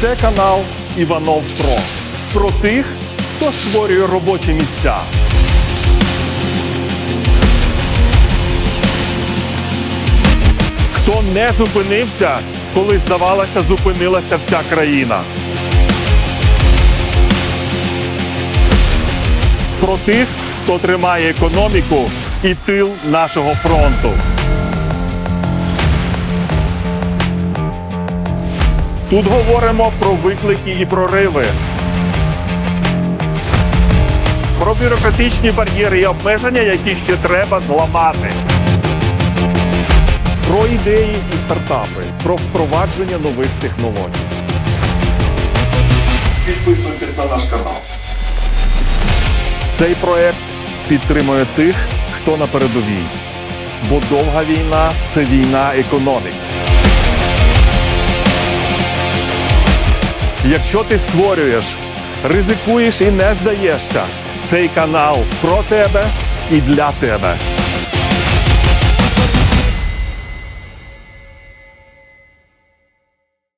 Це канал Іванов Про. Про тих, хто створює робочі місця. Хто не зупинився, коли здавалося, зупинилася вся країна. Про тих, хто тримає економіку і тил нашого фронту. Тут говоримо про виклики і прориви. Про бюрократичні бар'єри і обмеження, які ще треба зламати. Про ідеї і стартапи, про впровадження нових технологій. Підписуйтесь на наш канал. Цей проект підтримує тих, хто на передовій. Бо довга війна це війна економік. Якщо ти створюєш, ризикуєш і не здаєшся, цей канал про тебе і для тебе.